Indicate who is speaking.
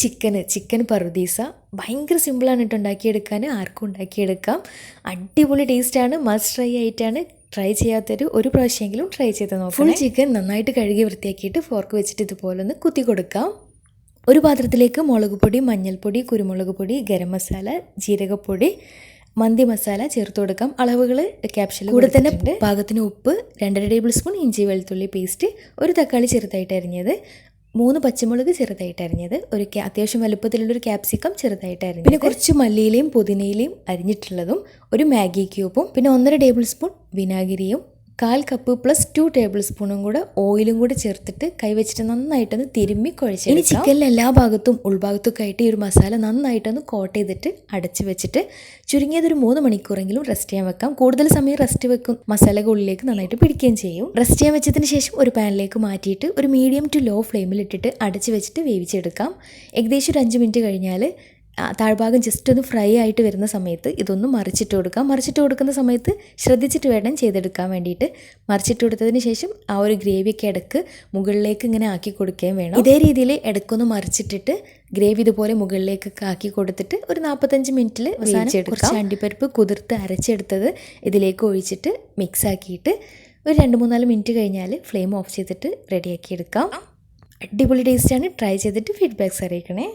Speaker 1: ചിക്കന് chicken പറുദീസ ഭയങ്കര സിമ്പിളാണ് കേട്ടോ ഉണ്ടാക്കിയെടുക്കാൻ. ആർക്കും ഉണ്ടാക്കിയെടുക്കാം. അടിപൊളി ടേസ്റ്റാണ് മസ്റ്റ് ട്രൈ ആയിട്ടാണ് ട്രൈ ചെയ്യാത്തൊരു ഒരു പ്രാവശ്യമെങ്കിലും ട്രൈ ചെയ്ത് നോക്കാം ഫുൾ ചിക്കൻ നന്നായിട്ട് കഴുകി വൃത്തിയാക്കിയിട്ട് ഫോർക്ക് വെച്ചിട്ട് ഇതുപോലെ ഒന്ന് കുത്തി കൊടുക്കാം. ഒരു പാത്രത്തിലേക്ക് മുളക് പൊടി മഞ്ഞൾപ്പൊടി കുരുമുളക് പൊടി ഗരം മസാല ജീരകപ്പൊടി മന്തി മസാല ചേർത്ത് കൊടുക്കാം. അളവുകൾ ക്യാപ്ഷനിൽ കൂടെ തന്നെ പാകത്തിന് ഉപ്പ് രണ്ടര ടേബിൾ സ്പൂൺ ഇഞ്ചി വെളുത്തുള്ളി പേസ്റ്റ് ഒരു തക്കാളി ചെറുതായിട്ട് അരിഞ്ഞത്. മൂന്ന് പച്ചമുളക് ചെറുതായിട്ട് അരിഞ്ഞത്. ഒരു അത്യാവശ്യം വലുപ്പത്തിലുള്ളൊരു ക്യാപ്സിക്കം ചെറുതായിട്ട് അരിഞ്ഞത്. പിന്നെ കുറച്ച് മല്ലിയിലയും പുതിനയിലയും അരിഞ്ഞിട്ടുള്ളതും ഒരു മാഗി ക്യൂബും പിന്നെ ഒന്നര ടേബിൾ സ്പൂൺ വിനാഗിരിയും കാൽ കപ്പ് പ്ലസ് ടു ടേബിൾ സ്പൂണും കൂടെ ഓയിലും കൂടെ ചേർത്തിട്ട് കൈവച്ചിട്ട് നന്നായിട്ടൊന്ന് തിരുമ്മി കുഴച്ച് ഇനി ചിക്കനിലെ എല്ലാ ഭാഗത്തും ഉൾഭാഗത്തൊക്കെ ആയിട്ട് ഈ ഒരു മസാല നന്നായിട്ടൊന്ന് കോട്ട് ചെയ്തിട്ട് അടച്ച് വെച്ചിട്ട് ചുരുങ്ങിയതൊരു മൂന്ന് മണിക്കൂറെങ്കിലും റെസ്റ്റ് ചെയ്യാൻ വെക്കാം. കൂടുതൽ സമയം റെസ്റ്റ് വെക്കും മസാലകൾ ഉള്ളിലേക്ക് നന്നായിട്ട് പിടിക്കുകയും ചെയ്യും. റെസ്റ്റ് ചെയ്യാൻ വെച്ചതിന് ശേഷം ഒരു പാനിലേക്ക് മാറ്റിയിട്ട് ഒരു മീഡിയം ടു ലോ ഫ്ലെയിമിൽ ഇട്ടിട്ട് അടച്ച് വെച്ചിട്ട് വേവിച്ചെടുക്കാം. ഏകദേശം ഒരു അഞ്ച് മിനിറ്റ് കഴിഞ്ഞാൽ താഴ്ഭാഗം ജസ്റ്റ് ഒന്ന് ഫ്രൈ ആയിട്ട് വരുന്ന സമയത്ത് ഇതൊന്ന് മറിച്ചിട്ട് കൊടുക്കാം. മറിച്ചിട്ട് കൊടുക്കുന്ന സമയത്ത് ശ്രദ്ധിച്ചിട്ട് വേണം ചെയ്തെടുക്കാൻ വേണ്ടിയിട്ട്. മറിച്ചിട്ട് കൊടുത്തതിന് ശേഷം ആ ഒരു ഗ്രേവിയൊക്കെ ഇടയ്ക്ക് മുകളിലേക്ക് ഇങ്ങനെ ആക്കി കൊടുക്കുകയും വേണം. ഇതേ രീതിയിൽ ഇടക്കൊന്ന് മറിച്ചിട്ടിട്ട് ഗ്രേവി ഇതുപോലെ മുകളിലേക്കൊക്കെ ആക്കി കൊടുത്തിട്ട് ഒരു നാൽപ്പത്തഞ്ച് മിനിറ്റിൽ കുറച്ച് അണ്ടിപ്പരിപ്പ് കുതിർത്ത് അരച്ചെടുത്തത് ഇതിലേക്ക് ഒഴിച്ചിട്ട് മിക്സ് ആക്കിയിട്ട് ഒരു രണ്ട് മൂന്നാൽ മിനിറ്റ് കഴിഞ്ഞാൽ ഫ്ലെയിം ഓഫ് ചെയ്തിട്ട് റെഡിയാക്കി എടുക്കാം. അടിപൊളി ടേസ്റ്റാണ് ട്രൈ ചെയ്തിട്ട് ഫീഡ്ബാക്ക്സ് അറിയിക്കണേ.